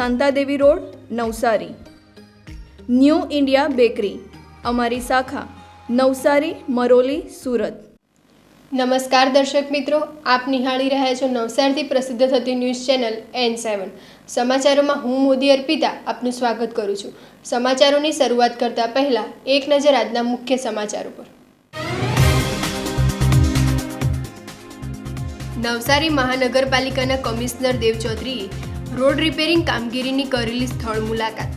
Shantadevi road, Navsari. New India bakery, અમારી શાખા, નવસારી, મરોલી, સુરત. નમસ્કાર દર્શક મિત્રો, આપ નિહાળી રહ્યા છો નવસારથી પ્રસિદ્ધ થતી ન્યૂઝ ચેનલ એન સેવન સમાચારોમાં હું મોદી અર્પિતા આપનું સ્વાગત કરું છું. સમાચારોની શરૂઆત કરતા પહેલા એક નજર આજના મુખ્ય સમાચારો પર નવસારી મહાનગરપાલિકાના કમિશનર દેવ ચૌધરીએ રોડ રિપેરિંગ કામગીરીની કરેલી સ્થળ મુલાકાત.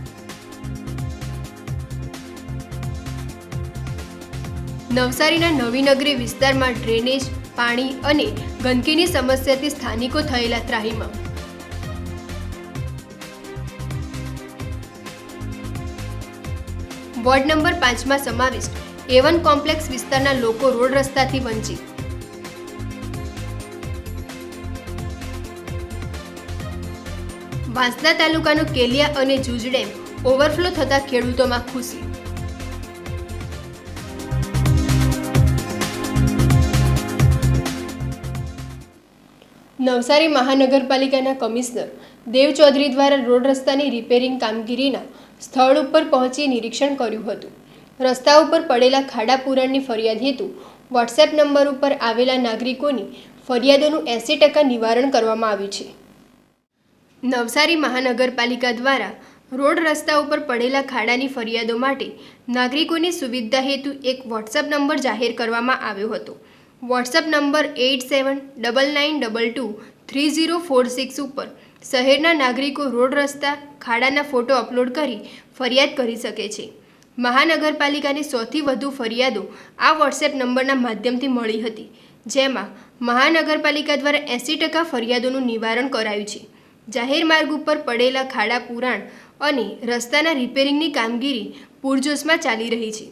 નવસારીના નવીનગરી વિસ્તારમાં ડ્રેનેજ, પાણી અને ગંદકીની સમસ્યાથી સ્થાનિકો થયેલા ત્રાહીમાં. વોર્ડ નંબર પાંચમાં સમાવિષ્ટ એવન કોમ્પ્લેક્સ વિસ્તારના લોકો રોડ રસ્તાથી વંચિત. વાંસદા તાલુકાનો કેલિયા અને જૂજ ઓવરફ્લો થતા ખેડૂતોમાં ખુશી. નવસારી મહાનગરપાલિકાના કમિશનર દેવ ચૌધરી દ્વારા રોડ રસ્તાની રિપેરિંગ કામગીરીના સ્થળ ઉપર પહોંચી નિરીક્ષણ કર્યું હતું. રસ્તા ઉપર પડેલા ખાડા પુરાણની ફરિયાદ હેતુ વોટ્સએપ નંબર ઉપર આવેલા નાગરિકોની ફરિયાદોનું એંસી ટકા નિવારણ કરવામાં આવ્યું છે. નવસારી મહાનગરપાલિકા દ્વારા રોડ રસ્તા ઉપર પડેલા ખાડાની ફરિયાદો માટે નાગરિકોની સુવિધા હેતુ એક વોટ્સએપ નંબર જાહેર કરવામાં આવ્યો હતો. WhatsApp number eight seven double nine double two three zero four six ઉપર શહેરના નાગરિકો રોડ રસ્તા, ખાડાના ફોટો અપલોડ કરી ફરિયાદ કરી શકે છે. મહાનગરપાલિકાની સૌથી વધુ ફરિયાદો આ વોટ્સએપ નંબરના માધ્યમથી મળી હતી, જેમાં મહાનગરપાલિકા દ્વારા એંસી ટકા ફરિયાદોનું નિવારણ કરાયું છે. જાહેર માર્ગ ઉપર પડેલા ખાડા પુરાણ અને રસ્તાના રિપેરિંગની કામગીરી પૂરજોશમાં ચાલી રહી છે.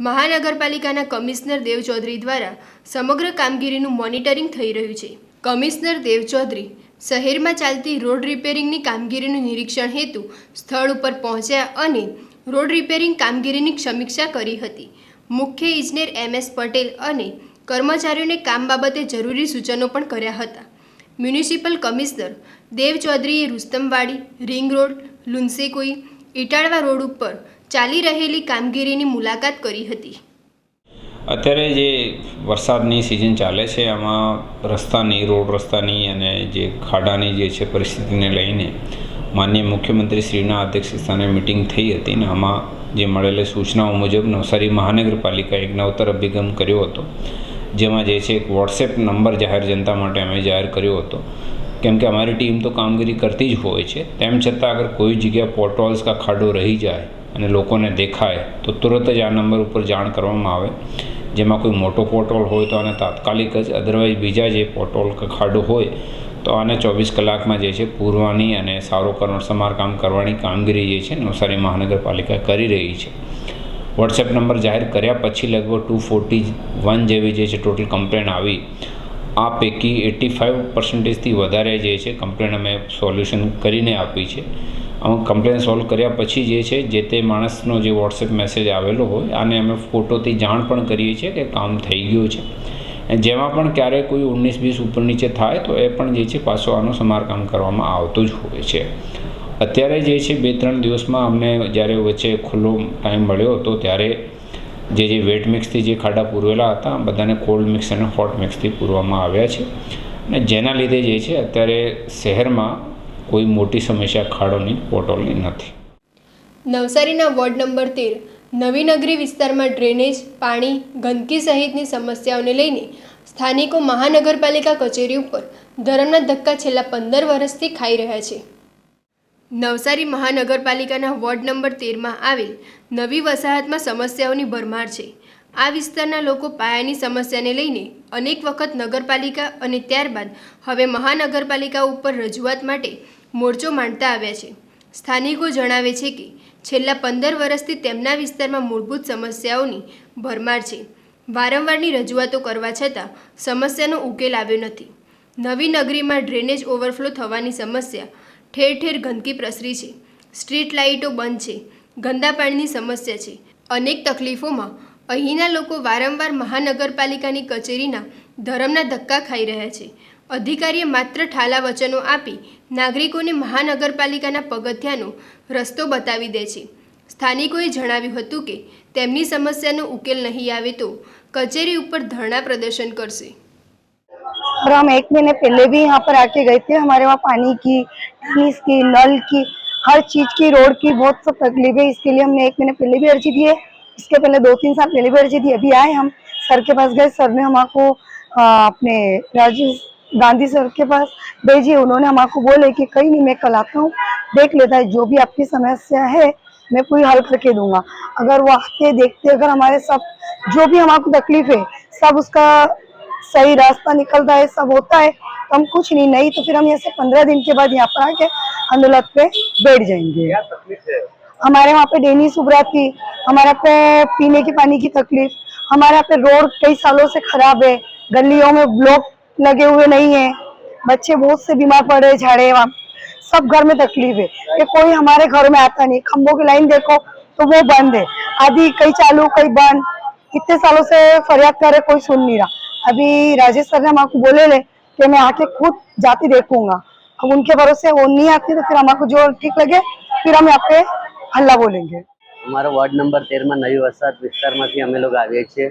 મહાનગરપાલિકાના કમિશનર દેવ ચૌધરી દ્વારા સમગ્ર કામગીરીનું મોનિટરિંગ થઈ રહ્યું છે. કમિશનર દેવ ચૌધરી, શહેરમાં ચાલતી રોડ રિપેરિંગની કામગીરીનું નિરીક્ષણ હેતુ સ્થળ ઉપર પહોંચ્યા અને રોડ રિપેરિંગ કામગીરીની સમીક્ષા કરી હતી. મુખ્ય ઇજનેર એમ એસ પટેલ અને કર્મચારીઓને કામ બાબતે જરૂરી સૂચનો પણ કર્યા હતા. મ્યુનિસિપલ કમિશનર દેવ ચૌધરીએ Rustamwadi, ring road, Lunsikui Italva road ઉપર ચાલી રહેલી કામગીરીની મુલાકાત કરી હતી. અત્યારે જે વરસાદની સિઝન ચાલે છે, આમાં રસ્તાની, રોડ રસ્તાની અને જે ખાડાની જે છે પરિસ્થિતિને લઈને માનનીય મુખ્યમંત્રી શ્રીના અધ્યક્ષસ્થાને મિટિંગ થઈ હતી ને આમાં જે મળેલી સૂચનાઓ મુજબ નવસારી મહાનગરપાલિકાએ એક નવતર અભિગમ કર્યો હતો. જેમાં જે છે એક વોટ્સએપ નંબર જાહેર જનતા માટે અમે જાહેર કર્યો હતો. કેમ કે અમારી ટીમ તો કામગીરી કરતી જ હોય છે. તેમ છતાં અગર કોઈ જગ્યા પોર્ટોલ્સ કા ખાડો રહી જાય અને લોકોને દેખાય, તો તુરંત જ આ નંબર ઉપર જાણ કરવામાં આવે. જેમાં કોઈ મોટો પોર્ટોલ હોય તો આને તાત્કાલિક જ અદરવાઇઝ બીજા જે પોર્ટોલ કે ખાડો હોય, તો આને ચોવીસ કલાકમાં જે છે પૂરવાની અને સારો કરણ સમારકામ કરવાની કામગીરી જે છે નવસારી મહાનગરપાલિકા કરી રહી છે. વોટ્સએપ નંબર જાહેર કર્યા પછી લગભગ ટુ ફોર્ટી વન જેવી જે છે ટોટલ કમ્પ્લેન આવી આ પૈકી એટી ફાઇવ પર્સન્ટેજથી વધારે જે છે કમ્પ્લેન અમે સોલ્યુશન કરીને આપી છે. અમે કમ્પ્લેન સોલ્વ કર્યા પછી જે છે, જે તે માણસનો જે વોટ્સએપ મેસેજ આવેલો હોય, આને અમે ફોટોથી જાણ પણ કરીએ છીએ કે કામ થઈ ગયું છે. જેમાં પણ ક્યારેય કોઈ ઓગણીસ વીસ ઉપર નીચે થાય તો એ પણ જે છે પાછો આનું સમારકામ કરવામાં આવતું જ હોય છે. અત્યારે જે છે બે ત્રણ દિવસમાં અમને જ્યારે વચ્ચે ખુલ્લો ટાઈમ મળ્યો હતો ત્યારે જે જે વેટ મિક્સથી જે ખાડા પૂરવેલા હતા, બધાને કોલ્ડ મિક્સ અને હોટ મિક્સથી પૂરવામાં આવ્યા છે. અને જેના લીધે જે છે, અત્યારે શહેરમાં કોઈ મોટી સમસ્યા ખાડોની પોટોલની નથી. નવસારીના વોર્ડ નંબર તેર, નવીનગરી વિસ્તારમાં ડ્રેનેજ, પાણી, ગંદકી સહિતની સમસ્યાઓને લઈને સ્થાનિકો મહાનગરપાલિકા કચેરી ઉપર ધરમના ધક્કા છેલ્લા પંદર વર્ષથી ખાઈ રહ્યા છે. નવસારી મહાનગરપાલિકાના વોર્ડ નંબર તેરમાં આવેલ નવી વસાહતમાં સમસ્યાઓની ભરમાર છે. આ વિસ્તારના લોકો પાયાની સમસ્યાને લઈને અનેક વખત નગરપાલિકા અને ત્યારબાદ હવે મહાનગરપાલિકા ઉપર રજૂઆત માટે મોરચો માંડતા આવ્યા છે. સ્થાનિકો જણાવે છે કે છેલ્લા પંદર વર્ષથી તેમના વિસ્તારમાં મૂળભૂત સમસ્યાઓની ભરમાર છે. વારંવારની રજૂઆતો કરવા છતાં સમસ્યાનો ઉકેલ આવ્યો નથી. નવી નગરીમાં ડ્રેનેજ ઓવરફ્લો થવાની સમસ્યા ઠેર ઠેર ગંદકી પ્રસરી છે. સ્ટ્રીટ લાઇટો બંધ છે. ગંદા પાણીની સમસ્યા છે. અનેક તકલીફોમાં અહીંના લોકો વારંવાર મહાનગરપાલિકાની કચેરીના ધરમના ધક્કા ખાઈ રહ્યા છે. અધિકારીએ માત્ર ઠાલા વચનો આપી નાગરિકોને મહાનગરપાલિકાના પગથિયાનો રસ્તો બતાવી દે છે. સ્થાનિકોએ જણાવ્યું હતું કે તેમની સમસ્યાનો ઉકેલ નહીં આવે તો કચેરી ઉપર ધરણા પ્રદર્શન કરશે. और हम एक महीने पहले भी यहाँ पर आके गए थे। हमारे वहाँ पानी की फ़ीस की नल की हर चीज़ की रोड की बहुत सब तकलीफ़ है। इसके लिए हमने एक महीने पहले भी अर्जी दी है। इसके पहले दो तीन साल पहले भी अर्जी दी। अभी आए हम। सर के पास गए। सर ने हमको अ, अपने राजीव गांधी सर के पास भेजी। उन्होंने हमको बोले कि कहीं नहीं मैं कल आता हूँ। देख लेता है जो भी आपकी समस्या है मैं पूरी हल करके दूँगा। अगर वो आते देखते अगर हमारे सब जो भी हमको तकलीफ़ है सब उसका सही रास्ता निकलता है सब होता है। तो हम कुछ नहीं नहीं तो फिर हम यहाँ से पंद्रह दिन के बाद यहाँ पर आके आंदोलन पे बैठ जाएँगे। हमारे वहाँ पे डेनी सुबरा थी हमारे पे पीने के पानी की तकलीफ़ हमारे यहाँ पे रोड कई सालों से खराब है गलियों में ब्लॉक लगे हुए नहीं है बच्चे बहुत से बीमार पड़े झाड़े वहाँ सब घर में तकलीफ़ है। कि कोई हमारे घर में आता नहीं खम्भों की लाइन देखो तो वो बंद है आधी कई चालू कई बंद इतने सालों से फरियाद करे कोई सुन नहीं रहा। अभी राजेश सर ने हमको बोले ले कि मैं आके खुद जाती देखूंगा अब उनके भरोसे वो नहीं आती तो फिर हमको जो ठीक लगे फिर हम यहाँ पे हल्ला बोलेंगे અમારો વોર્ડ નંબર તેરમાં નવી વસાહત વિસ્તારમાંથી અમે લોકો આવીએ છીએ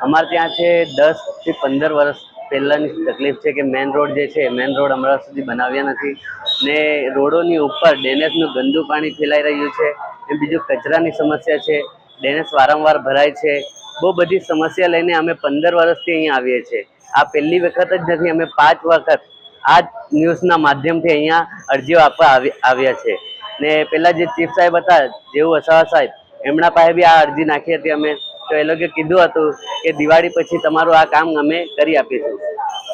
અમારે ત્યાં છે દસથી પંદર વર્ષ પહેલાંની તકલીફ છે કે મેન રોડ જે છે મેન રોડ હમણાં સુધી બનાવ્યા નથી ને રોડોની ઉપર ડેનેસનું ગંદુ પાણી ફેલાઈ રહ્યું છે ને બીજું કચરાની સમસ્યા છે ડેનેસ વારંવાર ભરાય છે બહુ બધી સમસ્યા લઈને અમે પંદર વર્ષથી અહીંયા આવીએ છીએ. આ પહેલી વખત જ નથી, અમે પાંચ વખત આ ન્યૂઝના માધ્યમથી અહીંયા અરજીઓ આપવા આવ્યા છે. ને પેલા જે ચીફ સાહેબ હતા, જેવું વસાવા સાહેબ, એમના પાસે બી આ અરજી નાખી હતી અમે. તો એ લોકોએ કીધું હતું કે દિવાળી પછી તમારું આ કામ અમે કરી આપીશું.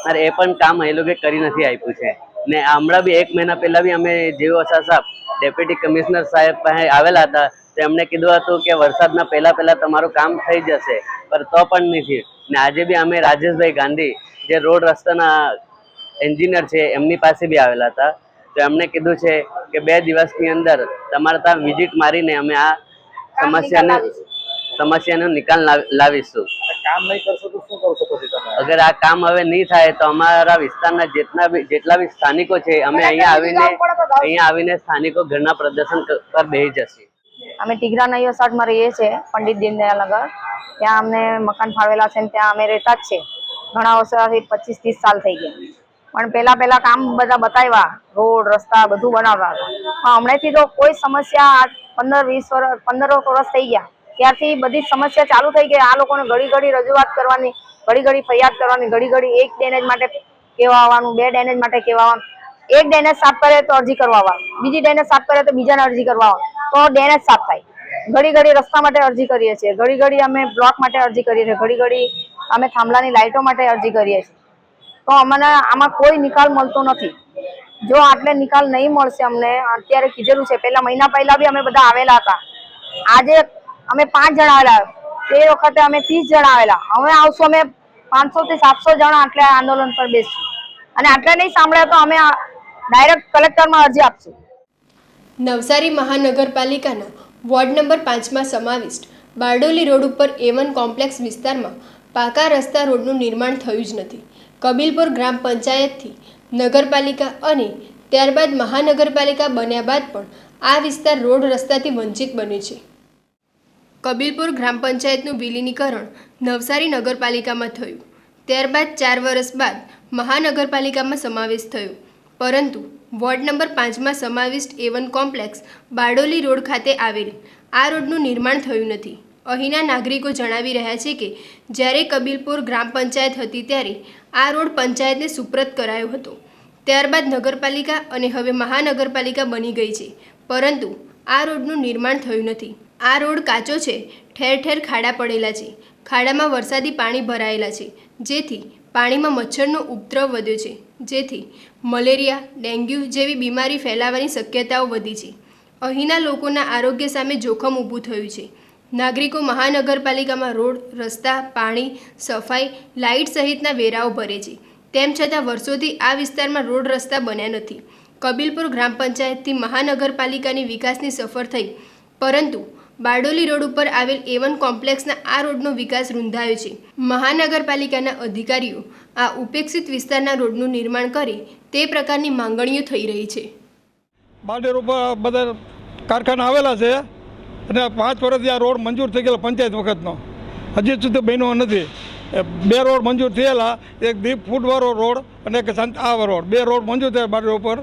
અને એ પણ કામ એ લોકોએ કરી નથી આપ્યું છે. ને હમણાં બી એક મહિના પહેલા બી અમે જેવું વસાવા સાહેબ ડેપ્યુટી કમિશનર સાહેબ પાસે આવેલા હતા તો એમણે કીધું હતું કે વરસાદના પહેલા પહેલા તમારું કામ થઈ જશે પણ તો પણ નથી ને આજે બી અમે રાજેશભાઈ ગાંધી જે રોડ રસ્તાના એન્જિનિયર છે એમની પાસે બી આવેલા હતા. તો એમણે કીધું છે કે બે દિવસની અંદર તમારે ત્યાં વિઝિટ મારીને અમે આ સમસ્યાને સમસ્યાનો નિકાલ લાવીશું. કામ નહીં કરશો તો શું કરશો પછી તમે? અગર આ કામ હવે નહીં થાય તો અમારા વિસ્તારના જેટલા બી જેટલા બી સ્થાનિકો છે અમે અહીંયા આવીને અહીંયા આવીને સ્થાનિકો ઘરના પ્રદર્શન પર બેસી જશે. અમે ટીગરા નૈયો સાઠમાં રહીએ છીએ પંડિત દીનદયાળ નગર ત્યાં અમને મકાન ફાળવેલા છે ને ત્યાં અમે રહેતા જ છે. ઘણા વર્ષોથી પચીસ ત્રીસ સાલ થઈ ગયા. પણ પેલા પહેલા કામ બધા બતાવ્યા રોડ રસ્તા બધું બનાવતા હતા. પણ હમણાંથી તો કોઈ સમસ્યા પંદર વીસ વર્ષ પંદર વર્ષ થઈ ગયા. ત્યારથી બધી સમસ્યા ચાલુ થઈ ગઈ. આ લોકોને ઘડી ઘડી રજૂઆત કરવાની ઘડી ઘડી ફરિયાદ કરવાની ઘડી ઘડી એક ડેનેજ માટે કહેવા આવવાનું બે ડેનેજ માટે કહેવા આવવાનું એક ડેનેજ સાફ કરે તો અરજી કરવા બીજી ડેનેજ સાફ કરે તો બીજાને અરજી કરવા તો ડેનેજ સાફ થાય. ઘડી ઘડી રસ્તા માટે અરજી કરીએ છીએ. ઘડી ઘડી અમે બ્લોક માટે અરજી કરીએ છીએ. ઘડી ઘડી અમે થાંભલાની લાઇટો માટે અરજી કરીએ છીએ. તો અમને આમાં કોઈ નિકાલ મળતો નથી. જો આટલે નિકાલ નહીં મળશે અમને, અત્યારે કીધેલું છે. પહેલા મહિના પહેલા બી અમે બધા આવેલા હતા. આજે અમે પાંચ જણા આવેલા. તે વખતે અમે ત્રીસ જણા આવેલા. હવે આવશું અમે પાંચસો થી સાતસો જણા આટલા આંદોલન પર બેસશું. અને આટલા નહીં સાંભળ્યા તો અમે ડાયરેક્ટ કલેક્ટરમાં અરજી આપશું. નવસારી મહાનગરપાલિકાના વોર્ડ નંબર પાંચમાં સમાવિષ્ટ બારડોલી રોડ ઉપર એવન કોમ્પ્લેક્સ વિસ્તારમાં પાકા રસ્તા રોડનું નિર્માણ થયું જ નથી. કબીલપુર ગ્રામ પંચાયતથી નગરપાલિકા અને ત્યારબાદ મહાનગરપાલિકા બન્યા બાદ પણ આ વિસ્તાર રોડ રસ્તાથી વંચિત બન્યો છે. કબીલપુર ગ્રામ પંચાયતનું વિલીનીકરણ નવસારી નગરપાલિકામાં થયું. ત્યારબાદ ચાર વર્ષ બાદ મહાનગરપાલિકામાં સમાવેશ થયો. પરંતુ વોર્ડ નંબર પાંચમાં સમાવિષ્ટ એવન કોમ્પ્લેક્સ બારડોલી રોડ ખાતે આવેલ. આ રોડનું નિર્માણ થયું નથી. અહીંના નાગરિકો જણાવી રહ્યા છે કે જ્યારે કબીલપુર ગ્રામ પંચાયત હતી ત્યારે આ રોડ પંચાયતને સુપ્રત કરાયો હતો. ત્યારબાદ નગરપાલિકા અને હવે મહાનગરપાલિકા બની ગઈ છે. પરંતુ આ રોડનું નિર્માણ થયું નથી. આ રોડ કાચો છે. ઠેર ઠેર ખાડા પડેલા છે. ખાડામાં વરસાદી પાણી ભરાયેલા છે. જેથી પાણીમાં મચ્છરનો ઉપદ્રવ વધ્યો છે. જેથી મલેરિયા, ડેન્ગ્યુ જેવી બીમારી ફેલાવાની શક્યતાઓ વધી છે. અહીંના લોકોના આરોગ્ય સામે જોખમ ઊભું થયું છે. નાગરિકો મહાનગરપાલિકામાં રોડ, રસ્તા, પાણી, સફાઈ, લાઇટ સહિતના વેરાઓ ભરે છે. તેમ છતાં વર્ષોથી આ વિસ્તારમાં રોડ, રસ્તા બન્યા નથી. કબીલપુર ગ્રામ પંચાયતથી મહાનગરપાલિકાની વિકાસની સફર થઈ. પરંતુ બારડોલી રોડ ઉપર આવેલ એવન કોમ્પ્લેક્સના આ રોડનો વિકાસ રૂંધાયો છે. મહાનગરપાલિકાના અધિકારીઓ આ ઉપેક્ષિત વિસ્તારના રોડનું નિર્માણ કરે તે પ્રકારની માંગણીઓ થઈ રહી છે. બારડોલી ઉપર બધા કારખાના આવેલા છે અને પાંચ વર્ષથી આ રોડ મંજૂર થઈ ગયેલો પંચાયત વખતનો. હજી સુધી બન્યો નથી. બે રોડ મંજૂર થયેલા, એક દીપ ફૂટવાળો રોડ અને એક સંત આ રોડ. બે રોડ મંજૂર થયા બારડોલી ઉપર.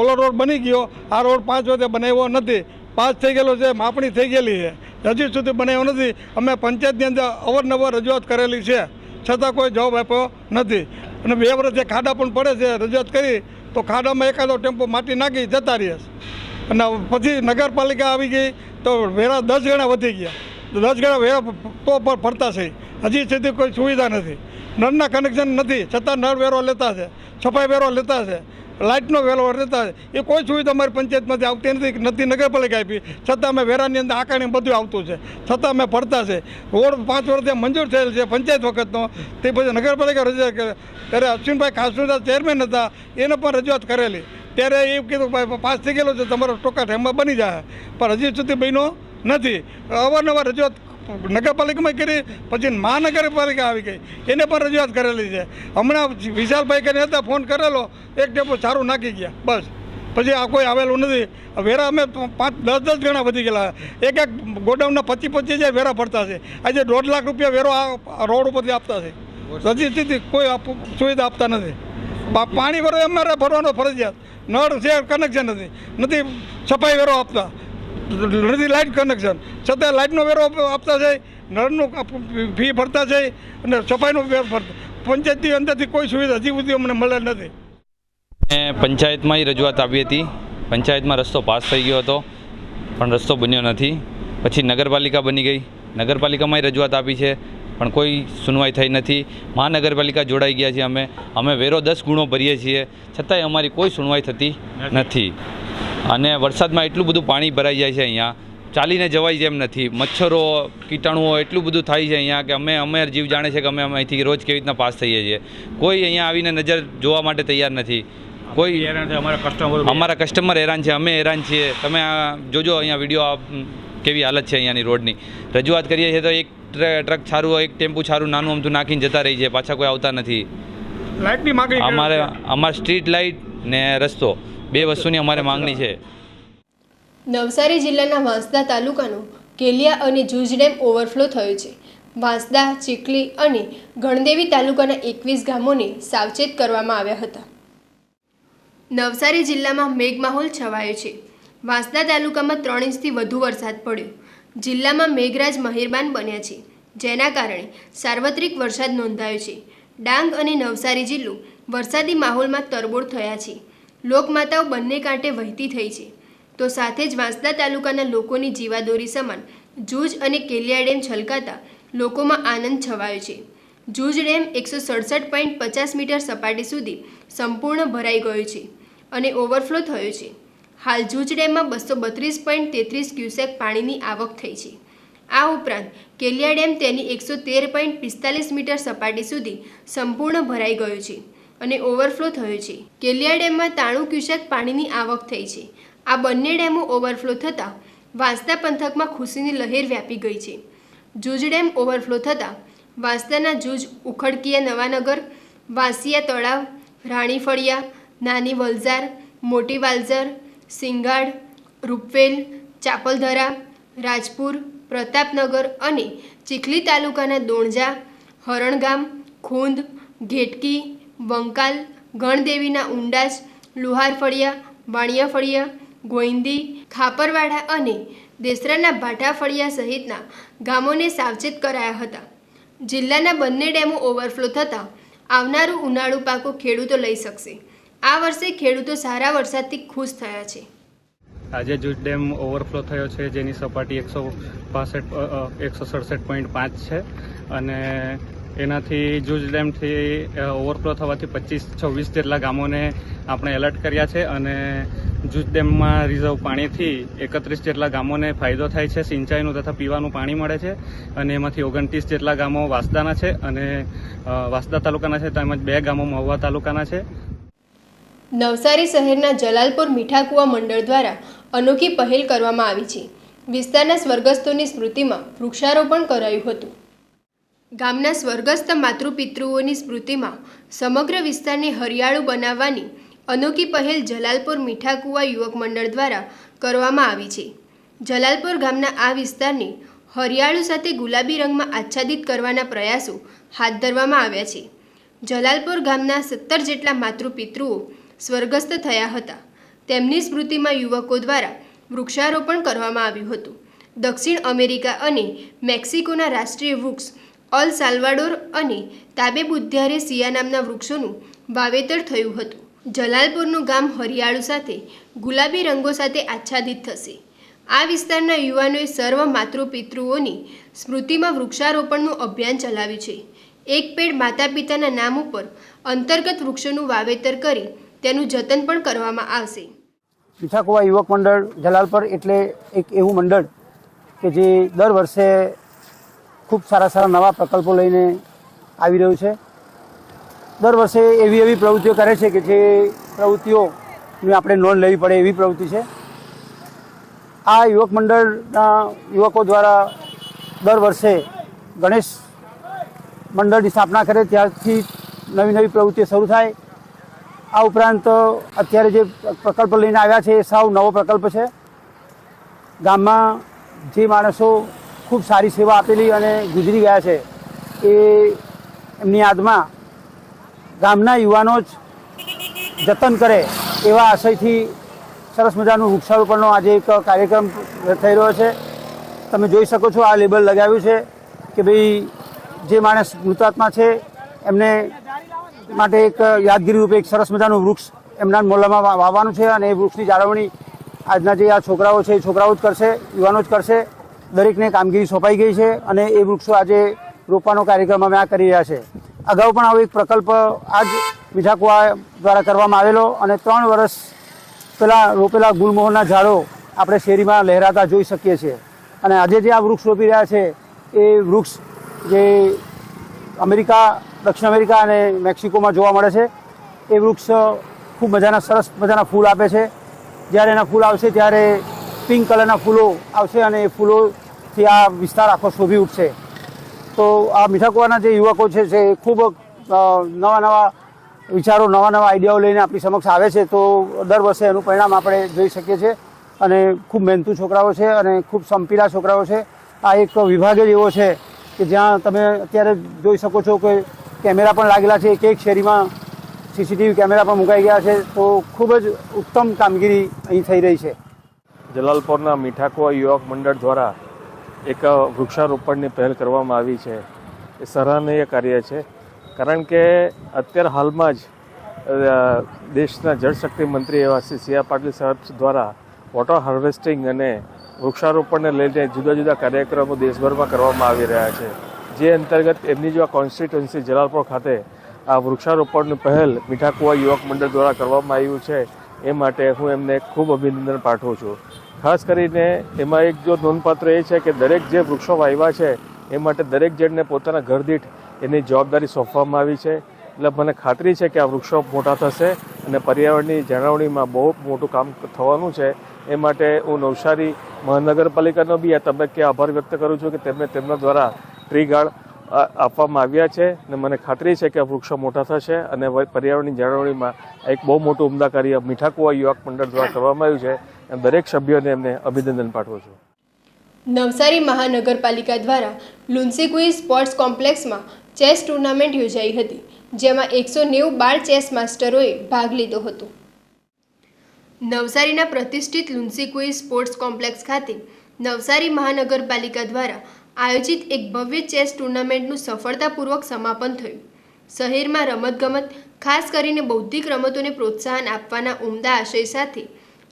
ઓલો રોડ બની ગયો. આ રોડ પાંચ વર્ષે બનાવ્યો નથી. પાસ થઈ ગયેલો છે, માપણી થઈ ગયેલી છે. હજી સુધી બનાવ્યો નથી. અમે પંચાયતની અંદર અવારનવાર રજૂઆત કરેલી છે. છતાં કોઈ જવાબ આપ્યો નથી. અને બે વર્ષે ખાડા પણ પડે છે, રજૂઆત કરી, તો ખાડામાં એકાદો ટેમ્પો માટી નાખી જતા રહીએ અને પછી નગરપાલિકા આવી ગઈ, તો વેરા દસ ગણા વધી ગયા. દસ ગણા વેરા તો પર ફરતા છે. હજી સુધી કોઈ સુવિધા નથી. નળના કનેક્શન નથી. છતાં નળ વેરો લેતા છે. છપાઈ વેરો લેતા છે. લાઇટનો વેરો લેતા એ કોઈ સુવિધા અમારી પંચાયતમાંથી આવતી નથી. નથી નગરપાલિકા આપી. છતાં અમે વેરાની અંદર આકારણી બધું આવતું છે. છતાં અમે ફરતા છે. રોડ પાંચ વર્ષથી મંજૂર થયેલ છે પંચાયત વખતનો. તે પછી નગરપાલિકા રજૂઆત કરે. ત્યારે અશ્વિનભાઈ ખાસુદા ચેરમેન હતા. એને પણ રજૂઆત કરેલી. ત્યારે એ કીધું પાસ થઈ ગયેલો છે. તમારો ટોકા ટાઈમમાં બની જાય પણ હજી સુધી બન્યો નથી. અવારનવાર રજૂઆત નગરપાલિકામાં કરી, પછી મહાનગરપાલિકા આવી ગઈ. એને પણ રજૂઆત કરેલી છે. હમણાં વિશાલભાઈ કરીને હતા, ફોન કરેલો. એક ડેપો સારું નાખી ગયા. બસ. પછી આ કોઈ આવેલું નથી. વેરા અમે પાંચ, દસ દસ ગણા વધી ગયેલા. એક એક ગોડાઉનના પચીસ પચીસ હજાર વેરા પડતા છે. આજે દોઢ લાખ રૂપિયા વેરો આ રોડ ઉપરથી આપતા છે. હજી સ્થિતિ કોઈ સુવિધા આપતા નથી. પાણી ભરો અમારે ભરવાનો ફરજિયાત. નળ છે કનેક્શન નથી. નથી, સફાઈ વેરો આપતા. નથી લાઇટ કનેક્શન છતાં લાઇટનો વેરો આપતા છે નળનું ફી ભરતા છે અને સફાઈનો વેરો ભરતા પંચાયતની અંદરથી કોઈ સુવિધા હજી સુધી અમને મળેલ નથી. પંચાયતમાં રજૂઆત આપી હતી. પંચાયતમાં રસ્તો પાસ થઈ ગયો હતો, પણ રસ્તો બન્યો નથી. પછી નગરપાલિકા બની ગઈ. નગરપાલિકામાંય રજૂઆત આપી છે. પણ કોઈ સુનવાઈ થઈ નથી. મહાનગરપાલિકા જોડાઈ ગયા છીએ અમે. અમે વેરો દસ ગુણો ભરીએ છીએ. છતાંય અમારી કોઈ સુનવાઈ થતી નથી. અને વરસાદમાં એટલું બધું પાણી ભરાઈ જાય છે અહીંયા. ચાલીને જવાય જેમ નથી. મચ્છરો કીટાણુઓ એટલું બધું થાય છે અહીંયા કે અમે અમે જીવ જાણે છે કે અમે અહીંથી રોજ કેવી રીતના પાસ થઈએ છીએ. કોઈ અહીંયા આવીને નજર જોવા માટે તૈયાર નથી. કોઈ હેરાન અમારા કસ્ટમર હેરાન છે અમે હેરાન છીએ. તમે આ જોજો અહીંયા વીડિયો કેવી હાલત છે અહીંયાની રોડની. રજૂઆત કરીએ છીએ તો એક ટ્રક સારું હોય એક ટેમ્પો સારું નાનું અમથું નાખીને જતા રહી છે પાછા કોઈ આવતા નથી. લાઇટની માગણી અમારે. અમારે સ્ટ્રીટ લાઇટ ને રસ્તો બે વસ્તુની અમારે માંગણી છે. નવસારી જિલ્લાના વાંસદા તાલુકાનું કેલિયા અને જૂજ ડેમ ઓવરફ્લો થયો છે. વાંસદા ચીખલી અને ગણદેવી તાલુકાના એકવીસ ગામોને સાવચેત કરવામાં આવ્યા હતા. નવસારી જિલ્લામાં મેઘમાહોલ છવાયો છે. વાંસદા તાલુકામાં ત્રણ ઇંચથી વધુ વરસાદ પડ્યો. જિલ્લામાં મેઘરાજ મહેરબાન બન્યા છે, જેના કારણે સાર્વત્રિક વરસાદ નોંધાયો છે. ડાંગ અને નવસારી જિલ્લો વરસાદી માહોલમાં તરબોળ થયા છે. લોકમાતાઓ બંને કાંઠે વહેતી થઈ છે. તો સાથે જ વાંસદા તાલુકાના લોકોની જીવાદોરી સમાન જૂજ અને કેલિયા ડેમ છલકાતા લોકોમાં આનંદ છવાયો છે. જૂજ ડેમ એકસો સડસઠ પોઈન્ટ પચાસ મીટર સપાટી સુધી સંપૂર્ણ ભરાઈ ગયો છે અને ઓવરફ્લો થયો છે. હાલ જૂજ ડેમમાં બસો બત્રીસ પોઈન્ટ તેત્રીસ ક્યુસેક પાણીની આવક થઈ છે. આ ઉપરાંત કેલિયા ડેમ તેની એકસો તેર પોઈન્ટ પિસ્તાલીસ મીટર સપાટી સુધી સંપૂર્ણ ભરાઈ ગયો છે અને ઓવરફ્લો થયો છે. કેલિયા ડેમમાં તાણું ક્યુસેક પાણીની આવક થઈ છે. આ બંને ડેમો ઓવરફ્લો થતાં વાંસદા પંથકમાં ખુશીની લહેર વ્યાપી ગઈ છે. જૂજ ડેમ ઓવરફ્લો થતાં વાંસદાના જૂજ ઉખડકીયા નવાનગર, વાંસિયા તળાવ રાણી ફળિયા નાની વલઝાર મોટી વાલઝર સિંગાડ, રૂપવેલ, ચાપલધરા, રાજપુર, પ્રતાપનગર અને ચીખલી તાલુકાના દોણજા, હરણગામ, ખૂંદ, ઘેટકી, બંકાલ, ગણદેવીના ઊંડાજ લુહાર ફળિયા વાણિયા ફળિયા ગોઈંદી ખાપરવાડા અને દેસરાના ભાટાફળિયા સહિતના ગામોને સાવચેત કરાયા હતા. જિલ્લાના બંને ડેમો ઓવરફ્લો થતાં આવનારું ઉનાળુ પાકો ખેડૂતો લઈ શકશે. આ વર્ષે ખેડૂતો સારા વરસાદથી ખુશ થયા છે. આજે જૂજ ડેમ ઓવરફ્લો થયો છે, જેની સપાટી એકસો પાસઠ એકસો સડસઠ પોઈન્ટ પાંચ છે અને એનાથી જૂજ ડેમથી ઓવરફ્લો થવાથી પચીસ, છવ્વીસ જેટલા ગામોને આપણે એલર્ટ કર્યા છે અને જૂજ ડેમમાં રિઝર્વ પાણીથી એકત્રીસ જેટલા ગામોને ફાયદો થાય છે, સિંચાઈનું તથા પીવાનું પાણી મળે છે અને એમાંથી ઓગણત્રીસ જેટલા ગામો વાસદાના છે અને વાસદા તાલુકાના છે, તેમજ બે ગામો મહુવા તાલુકાના છે. નવસારી શહેરના જલાલપુર મીઠાકુવા મંડળ દ્વારા અનોખી પહેલ કરવામાં આવી છે. વિસ્તારના સ્વર્ગસ્થોની સ્મૃતિમાં વૃક્ષારોપણ કરાયું હતું. ગામના સ્વર્ગસ્થ માતૃપિતૃઓની સ્મૃતિમાં સમગ્ર વિસ્તારને હરિયાળું બનાવવાની અનોખી પહેલ જલાલપુર મીઠાકુવા યુવક મંડળ દ્વારા કરવામાં આવી છે. જલાલપુર ગામના આ વિસ્તારને હરિયાળું સાથે ગુલાબી રંગમાં આચ્છાદિત કરવાના પ્રયાસો હાથ ધરવામાં આવ્યા છે. જલાલપુર ગામના સત્તર જેટલા માતૃપિતૃઓ સ્વર્ગસ્થ થયા હતા. તેમની સ્મૃતિમાં યુવકો દ્વારા વૃક્ષારોપણ કરવામાં આવ્યું હતું. દક્ષિણ અમેરિકા અને મેક્સિકોના રાષ્ટ્રીય વૃક્ષ અલ સાલ્વાડોર અને તાબે બુદ્ધારે સિયા નામના વૃક્ષોનું વાવેતર થયું હતું. જલાલપુરનું ગામ હરિયાળું સાથે ગુલાબી રંગો સાથે આચ્છાદિત થશે. આ વિસ્તારના યુવાનોએ સર્વ માતૃપિતૃઓની સ્મૃતિમાં વૃક્ષારોપણનું અભિયાન ચલાવ્યું છે. એક પેડ માતા પિતાના નામ ઉપર અંતર્ગત વૃક્ષોનું વાવેતર કરી તેનું જતન પણ કરવામાં આવશે. પીઠાકુવા યુવક મંડળ જલાલપર એટલે એક એવું મંડળ કે જે દર વર્ષે ખૂબ સારા સારા નવા પ્રકલ્પો લઈને આવી રહ્યું છે. દર વર્ષે એવી એવી પ્રવૃત્તિઓ કરે છે કે જે પ્રવૃત્તિઓની આપણે નોંધ લેવી પડે એવી પ્રવૃત્તિ છે. આ યુવક મંડળના યુવકો દ્વારા દર વર્ષે ગણેશ મંડળની સ્થાપના કરે ત્યારથી નવી નવી પ્રવૃત્તિઓ શરૂ થાય. આ ઉપરાંત અત્યારે જે પ્રકલ્પ લઈને આવ્યા છે, એ સાવ નવો પ્રકલ્પ છે. ગામમાં જે માણસો ખૂબ સારી સેવા આપેલી અને ગુજરી ગયા છે, એ એમની યાદમાં ગામના યુવાનો જ જતન કરે એવા આશયથી સરસ મજાનું વૃક્ષારોપણનો આજે એક કાર્યક્રમ થઈ રહ્યો છે. તમે જોઈ શકો છો, આ લેબલ લગાવ્યું છે કે ભાઈ જે માણસ મૃતાત્મા છે, એમને માટે એક યાદગીરી રૂપે એક સરસ મજાનું વૃક્ષ એમના મોલ્લામાં વાવવાનું છે અને એ વૃક્ષની જાળવણી આજના જે આ છોકરાઓ છે, એ છોકરાઓ જ કરશે, યુવાનો જ કરશે, દરેકને કામગીરી સોંપાઈ ગઈ છે અને એ વૃક્ષો આજે રોપવાનો કાર્યક્રમ અમે આ કરી રહ્યા છે. અગાઉ પણ આવો એક પ્રકલ્પ આજ મીઠાકુવા દ્વારા કરવામાં આવેલો અને ત્રણ વર્ષ પહેલાં રોપેલા ગુલમોહરના ઝાડો આપણે શેરીમાં લહેરાતા જોઈ શકીએ છીએ. અને આજે જે આ વૃક્ષ રોપી રહ્યા છે, એ વૃક્ષ જે અમેરિકા દક્ષિણ અમેરિકા અને મેક્સિકોમાં જોવા મળે છે. એ વૃક્ષ ખૂબ મજાના, સરસ મજાના ફૂલ આપે છે. જ્યારે એના ફૂલ આવશે ત્યારે પિંક કલરના ફૂલો આવશે અને એ ફૂલોથી આ વિસ્તાર આખો શોભી ઉઠશે. તો આ મીઠાકુવાના જે યુવકો છે, જે ખૂબ નવા નવા વિચારો, નવા નવા આઈડિયાઓ લઈને આપણી સમક્ષ આવે છે, તો દર વર્ષે એનું પરિણામ આપણે જોઈ શકીએ છીએ. અને ખૂબ મહેનતુ છોકરાઓ છે અને ખૂબ સંપીલા છોકરાઓ છે. આ એક વિભાગ જ એવો છે કે જ્યાં તમે અત્યારે જોઈ શકો છો કે કેમેરા પણ લાગેલા છે. એક એક શેરીમાં સીસીટીવી કેમેરા પણ મુકાઈ ગયા છે. તો ખૂબ જ ઉત્તમ કામગીરી અહીં થઈ રહી છે. જલાલપોરના મીઠાકુવા યુવક મંડળ દ્વારા એક વૃક્ષારોપણની પહેલ કરવામાં આવી છે. એ સરાહનીય કાર્ય છે. કારણ કે અત્યારે હાલમાં જ દેશના જળશક્તિ મંત્રી એવા શ્રી સી આર પાટીલ સાહેબ દ્વારા વોટર હાર્વેસ્ટિંગ અને વૃક્ષારોપણને લઈને જુદા જુદા કાર્યક્રમો દેશભરમાં કરવામાં આવી રહ્યા છે. જે અંતર્ગત એમની જ આ કોન્સ્ટિટ્યુન્સી જલાલપોર ખાતે આ વૃક્ષારોપણની પહેલ મીઠાકુવા યુવક મંડળ દ્વારા કરવામાં આવ્યું છે, એ માટે હું એમને ખૂબ અભિનંદન પાઠવું છું. ખાસ કરીને એમાં એક જો નોંધપાત્ર એ છે કે દરેક જે વૃક્ષો વાવ્યા છે, એ માટે દરેક જણને પોતાના ઘર દીઠ એની જવાબદારી સોંપવામાં આવી છે. એટલે મને ખાતરી છે કે આ વૃક્ષો મોટા થશે અને પર્યાવરણની જાળવણીમાં બહુ મોટું કામ થવાનું છે. એ માટે હું નવસારી મહાનગરપાલિકાનો બી આ તબક્કે આભાર વ્યક્ત કરું છું કે તેમને તેમના દ્વારા ટ્રી ગાર્ડ આપવામાં આવ્યા છે અને મને ખાતરી છે કે આ વૃક્ષો મોટા થશે અને પર્યાવરણની જાળવણીમાં એક બહુ મોટું ઉમદા કાર્ય મીઠાકુવા યુવક મંડળ દ્વારા કરવામાં આવ્યું છે અને દરેક સભ્યોને એમને અભિનંદન પાઠવું છું. નવસારી મહાનગરપાલિકા દ્વારા લુન્સીકુઈ સ્પોર્ટ્સ કોમ્પ્લેક્સમાં ચેસ ટુર્નામેન્ટ યોજાઈ હતી, જેમાં એકસો નેવું બાળ ચેસ માસ્ટરોએ ભાગ લીધો હતો. નવસારીના પ્રતિષ્ઠિત લુન્સીકુઈ સ્પોર્ટ્સ કોમ્પ્લેક્સ ખાતે નવસારી મહાનગરપાલિકા દ્વારા આયોજિત એક ભવ્ય ચેસ ટુર્નામેન્ટનું સફળતાપૂર્વક સમાપન થયું. શહેરમાં રમતગમત, ખાસ કરીને બૌદ્ધિક રમતોને પ્રોત્સાહન આપવાના ઉમદા આશય સાથે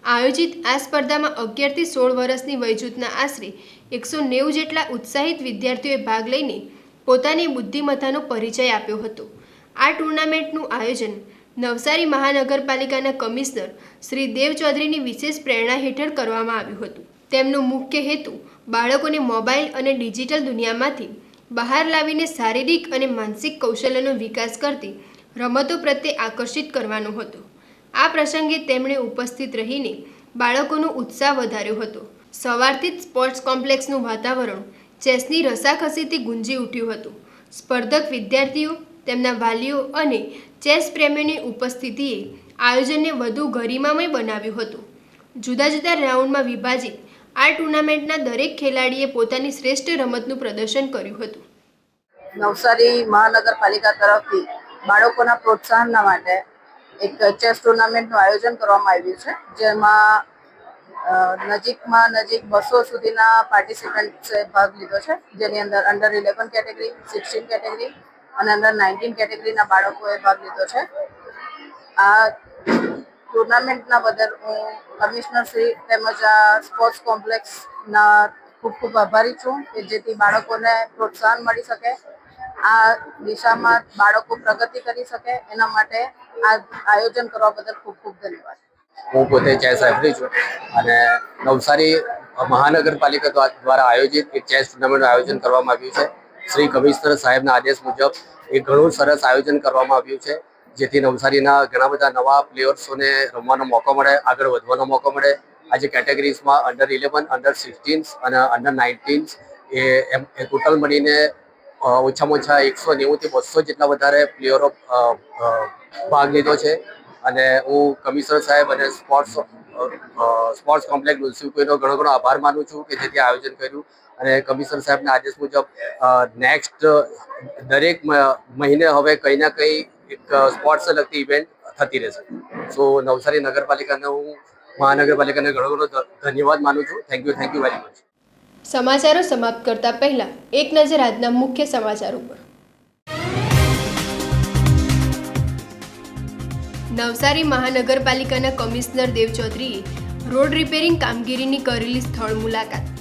આયોજિત આ સ્પર્ધામાં અગિયારથી સોળ વર્ષની વયજૂથના આશરે એકસો નેવું જેટલા ઉત્સાહિત વિદ્યાર્થીઓએ ભાગ લઈને પોતાની બુદ્ધિમત્તાનો પરિચય આપ્યો હતો. આ ટુર્નામેન્ટનું આયોજન નવસારી મહાનગરપાલિકાના કમિશનર શ્રી દેવ ચૌધરીની વિશેષ પ્રેરણા હેઠળ કરવામાં આવ્યું હતું. તેમનો મુખ્ય હેતુ બાળકોને મોબાઈલ અને ડિજિટલ દુનિયામાંથી બહાર લાવીને શારીરિક અને માનસિક કૌશલ્યનો વિકાસ કરતી રમતો પ્રત્યે આકર્ષિત કરવાનો હતો. આ પ્રસંગે તેમણે ઉપસ્થિત રહીને બાળકોનો ઉત્સાહ વધાર્યો હતો. સવારથી જ સ્પોર્ટ્સ કોમ્પ્લેક્સનું વાતાવરણ ચેસની રસાખસીથી ગુંજી ઉઠ્યું હતું. સ્પર્ધક વિદ્યાર્થીઓ, તેમના વાલીઓ અને ચેસ પ્રેમીઓની ઉપસ્થિતિએ આયોજનને વધુ ગરિમામય બનાવ્યું હતું. જુદા જુદા રાઉન્ડમાં વિભાજિત આ ટુર્નામેન્ટના દરેક ખેલાડીએ પોતાની શ્રેષ્ઠ રમતનું પ્રદર્શન કર્યું હતું. નવસારી મહાનગરપાલિકા તરફથી બાળકોના પ્રોત્સાહનના માટે એક ચેસ ટુર્નામેન્ટનું આયોજન કરવામાં આવ્યું છે, જેમાં નજીકમાં નજીક બસો સુધીના પાર્ટિસિપન્ટ્સે ભાગ લીધો છે, જેની અંદર under eleven category sixteen category અને અંડર નાઇન્ટીન કેટેગરીના બાળકોએ ભાગ લીધો છે. આ ટુર્નામેન્ટના બદલ હું કમિશનર શ્રી તેમજ આ સ્પોર્ટ્સ કોમ્પ્લેક્સના ખૂબ ખૂબ આભારી છું કે જેથી બાળકોને પ્રોત્સાહન મળી શકે, આ દિશામાં બાળકો પ્રગતિ કરી શકે. એના માટે આ આયોજન કરવા બદલ ખૂબ ખૂબ ધન્યવાદ. હું પોતે ચેસ રેફરી છું અને નવસારી મહાનગરપાલિકા દ્વા- દ્વારા આયોજિત એક ચેસ ટુર્નામેન્ટનું આયોજન કરવામાં આવ્યું છે. શ્રી કમિશનર સાહેબના આદેશ મુજબ એક ઘણું સરસ આયોજન કરવામાં આવ્યું છે. જેથી નવસારીના ઘણા બધા નવા પ્લેયર્સોને રમવાનો મોકો મળે, આગળ વધવાનો મોકો મળે. આજે કેટેગરીઝમાં અંડર ઇલેવન અંડર સિક્સટીન્સ અને અંડર નાઇન્ટીન્સ એ એમ, એ ટોટલ મળીને ઓછામાં ઓછા એકસો નેવુંથી બસો જેટલા વધારે પ્લેયરો ભાગ લીધો છે. અને હું કમિશનર સાહેબ અને સ્પોર્ટ્સ સ્પોર્ટ્સ કોમ્પ્લેક્સ મ્યુનિસિપલિટીનો ઘણો ઘણો આભાર માનું છું કે જેથી આયોજન કર્યું. અને કમિશનર સાહેબના આદેશ મુજબ નેક્સ્ટ દરેક મહિને હવે કંઈ ના કંઈ સ્પોર્ટ્સને લગતી ઇવેન્ટ થતી રહેશે. સો નવસારી નગરપાલિકાને હું, મહાનગરપાલિકાને ઘણો ઘણો ધન્યવાદ માનું છું. Thank you thank you very much સમાચારો સમાપ્ત કરતા પહેલા એક નજર આજના મુખ્ય સમાચાર ઉપર. નવસારી મહાનગરપાલિકાના કમિશનર દેવ ચૌધરીએ રોડ રિપેરિંગ કામગીરીની કરેલી સ્થળ મુલાકાત.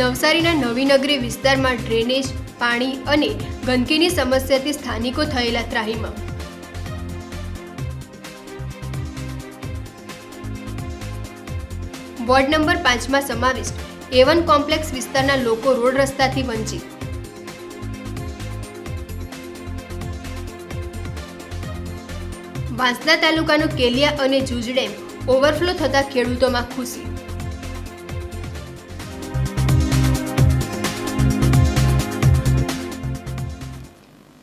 નવસારીના નવીનગરી વિસ્તારમાં ડ્રેનેજ, પાણી અને ગંદકીની સમસ્યાથી સ્થાનિકો થયેલા ત્રાહીમાં. વોર્ડ નંબર પાંચમાં સમાવિષ્ટ એવન કોમ્પ્લેક્સ વિસ્તારના લોકો રોડ રસ્તાથી વંચિત. વાંસદા તાલુકાનું કેલિયા અને જૂજ ડેમ ઓવરફ્લો થતા ખેડૂતોમાં ખુશી.